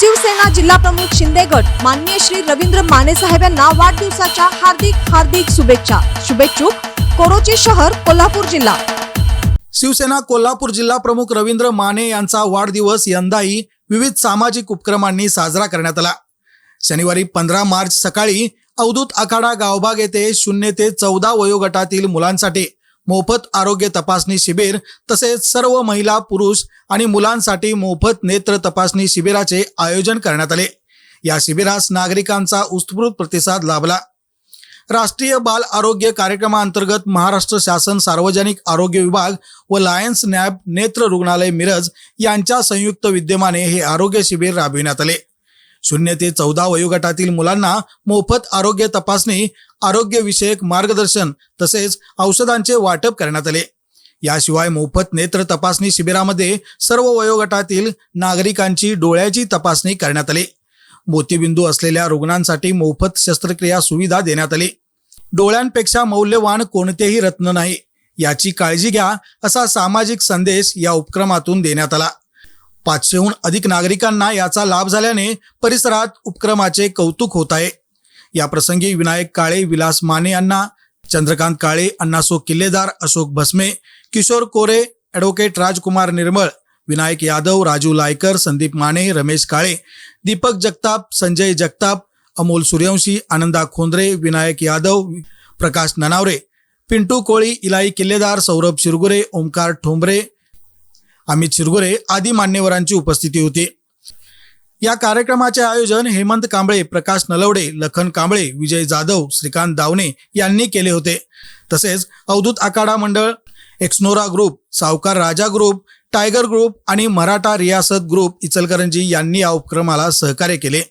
शिवसेना जिल्हा प्रमुख शिंदे गट माननीय श्री रवींद्र माने साहेब यांना वाढदिवसाच्या हार्दिक हार्दिक शुभेच्छा. शुभेच्छुक कोरोची शहर कोल्हापूर जिल्हा. शिवसेना कोल्हापूर जिल्हा प्रमुख रवींद्र माने यांचा वाढदिवस यंदाही विविध सामाजिक उपक्रमांनी साजरा करण्यात आला. शनिवारी पंधरा मार्च सकाळी अवधूत आखाडा गावभाग येथे शून्य ते चौदा वयोगटातील मुलांसाठी मोफत आरोग्य तपासणी शिबिर तसेच सर्व महिला पुरुष आणि मुलांसाठी मोफत नेत्र तपासणी शिबिराचे आयोजन करण्यात आले. या शिबिरास नागरिकांचा उत्स्फूर्त प्रतिसाद लाभला. राष्ट्रीय बाल आरोग्य कार्यक्रमाअंतर्गत महाराष्ट्र शासन सार्वजनिक आरोग्य विभाग व लायन्स नॅब नेत्र रुग्णालय मिरज यांच्या संयुक्त विद्यमाने हे आरोग्य शिबिर राबविण्यात आले. शून्य ते चौदा वयोगटातील मुलांना मोफत आरोग्य तपासणी आरोग्यविषयक मार्गदर्शन तसेच औषधांचे वाटप करण्यात आले. याशिवाय मोफत नेत्र तपासणी शिबिरामध्ये सर्व वयोगटातील नागरिकांची डोळ्याची तपासणी करण्यात आली. मोतीबिंदू असलेल्या रुग्णांसाठी मोफत शस्त्रक्रिया सुविधा देण्यात आली. डोळ्यांपेक्षा मौल्यवान कोणतेही रत्न नाही. याची काळजी घ्या असा सामाजिक संदेश या उपक्रमातून देण्यात आला. पाचशेहून अधिक नागरिकांना याचा लाभ झाल्याने परिसरात उपक्रमाचे कौतुक होत आहे. या प्रसंगी विनायक काळे विलास माने यांना चंद्रकांत काळे अण्णासो किल्लेदार अशोक भस्मे किशोर कोरे ॲडव्होकेट राजकुमार निर्मळ विनायक यादव राजू लायकर संदीप माने रमेश काळे दीपक जगताप संजय जगताप अमोल सूर्यवंशी आनंदा खोंद्रे विनायक यादव प्रकाश ननावरे पिंटू कोळी इलाई किल्लेदार सौरभ शिरगुरे ओंकार ठोंबरे अमित शिरगुरे आदी मान्यवरांची उपस्थिती होती. या कार्यक्रमाचे आयोजन हेमंत कांबळे प्रकाश नलवडे लखन कांबळे विजय जाधव श्रीकांत दावणे यांनी केले होते. तसेच अवधूत आखाडा मंडळ एक्सनोरा ग्रुप सावकार राजा ग्रुप टायगर ग्रुप आणि मराठा रियासत ग्रुप इचलकरंजी यांनी या उपक्रमाला सहकार्य केले.